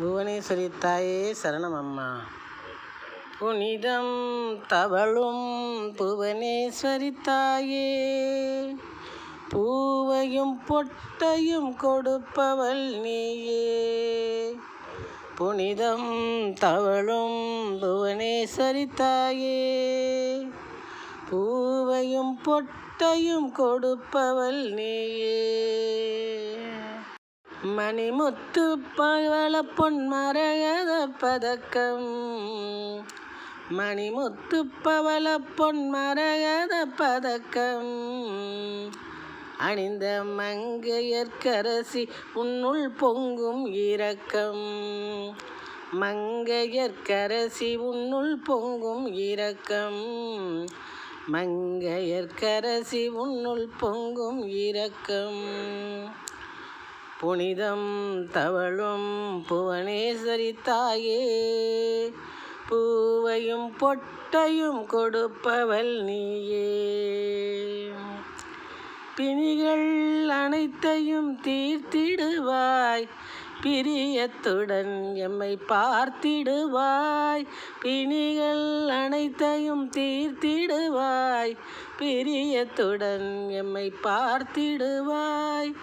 புவனேஸ்வரி தாயே சரணம் அம்மா புனிதம் தவளும் புவனேஸ்வரி தாயே பூவையும் பொட்டையும் கொடுப்பவள் நீயே. புனிதம் தவளும் புவனேஸ்வரி தாயே பூவையும் பொட்டையும் கொடுப்பவள் நீயே. மணிமுத்து பவள பொன்மரகத பதக்கம். மணிமுத்து பவள பொன்மரகத பதக்கம். அணிந்த மங்கையர்க்கரசி உன்னுள் பொங்கும் இரக்கம். மங்கையர்க்கரசி உன்னுள் பொங்கும் இரக்கம். மங்கையர்க்கரசி உன்னுள் பொங்கும் இரக்கம். புனிதம் தவழும் புவனேஸ்வரி தாயே. பூவையும் பொட்டையும் கொடுப்பவள் நீயே. பிணிகள் அனைத்தையும் தீர்த்திடுவாய். பிரியத்துடன் எம்மை பார்த்திடுவாய். பிணிகள் அனைத்தையும் தீர்த்திடுவாய். பிரியத்துடன் எம்மை பார்த்திடுவாய்.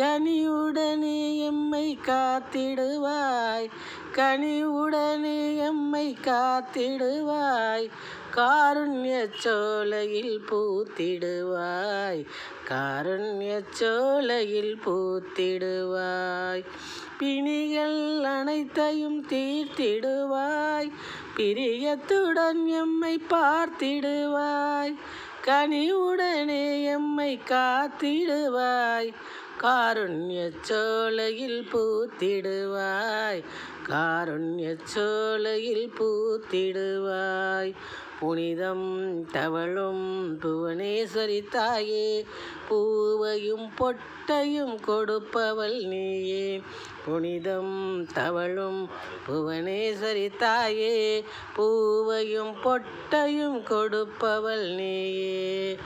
கனியுடனே எம்மை காத்திடுவாய். கனிவுடனே எம்மை காத்திடுவாய். காருண்ய சோலையில் பூத்திடுவாய். காருண்ய சோலையில் பூத்திடுவாய். பிணிகள் அனைத்தையும் தீர்த்திடுவாய். பிரியத்துடன் எம்மை பார்த்திடுவாய். கனிவுடனே எம்மை காத்திடுவாய். காருண்ய சோலையில் பூத்திடுவாய். காருண்ய சோலையில் பூத்திடுவாய். புனிதம் தவழும் புவனேஸ்வரி தாயே பூவையும் பொட்டையும் கொடுப்பவள் நீயே. புனிதம் தவழும் புவனேஸ்வரி தாயே பூவையும் பொட்டையும் கொடுப்பவள் நீயே.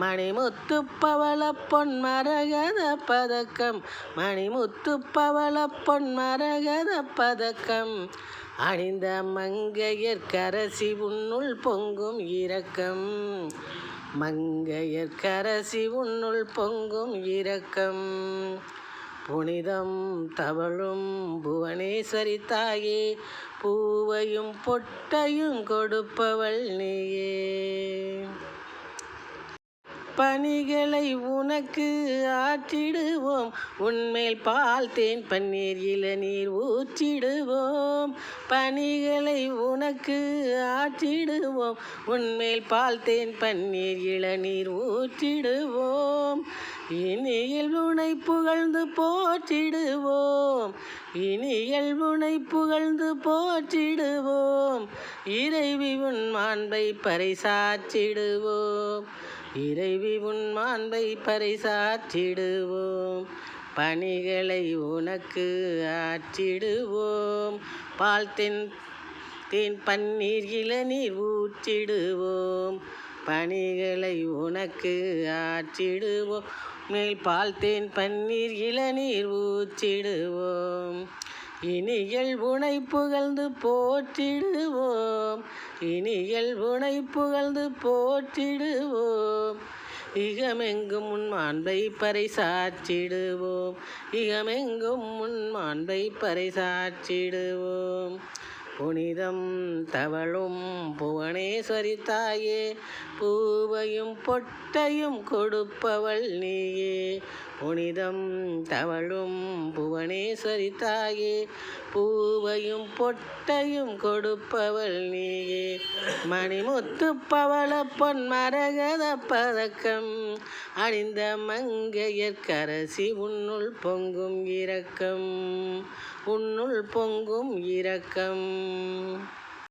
மணிமுத்து பவள பொன் மரகத பதக்கம் மணிமுத்து பவள பொன் மரகத பதக்கம் அணிந்த மங்கையர்க்கரசி உன்னுள் பொங்கும் இரக்கம். மங்கையர்க்கரசி உன்னுள் பொங்கும் இரக்கம். புனிதம் தவழும் புவனேஸ்வரி தாயே பூவையும் பொட்டையும் கொடுப்பவள் நீயே. பணிகளை உனக்கு ஆற்றிடுவோம். உன்மேல் பால் தேன் பன்னீர் இளநீர் ஊற்றிடுவோம். பணிகளை உனக்கு ஆற்றிடுவோம். உன்மேல் பால் தேன் பன்னீர் இளநீர் ஊற்றிடுவோம். இனியில் உனை புகழ்ந்து போற்றிடுவோம். இனியல் உனை புகழ்ந்து போற்றிடுவோம். இறைவி உன் மாண்பை பறைசாற்றிடுவோம். இறைவி உன் மாண்பை பறைசாற்றிடுவோம் பணிகளை உனக்கு ஆற்றிடுவோம். பால் தென் தேன் பன்னீர் இளநீர் ஊற்றிடுவோம். பணிகளை உனக்கு ஆற்றிடுவோம். மேல் பால் தேன் பன்னீர் இளநீர் ஊற்றிடுவோம். இனியல் உனை புகழ்ந்து போற்றிடுவோம். இனியல் உனை புகழ்ந்து போற்றிடுவோம். இகமெங்கும் உன் மாண்பை பறைசாற்றிடுவோம். இகமெங்கும் உன் மாண்பை பறைசாற்றிடுவோம். புனிதம் தவழும் புவனேஸ்வரி தாயே பூவையும் பொட்டையும் கொடுப்பவள் நீயே. புனிதம் தவழும் புவனேஸ்வரி தாயே பூவையும் பொட்டையும் கொடுப்பவள் நீயே. மணிமுத்து பவள பொன் மரகத பதக்கம் அணிந்த மங்கையற்கரசி உன்னுள் பொங்கும் இரக்கம் உன்னுள் பொங்கும் இரக்கம். me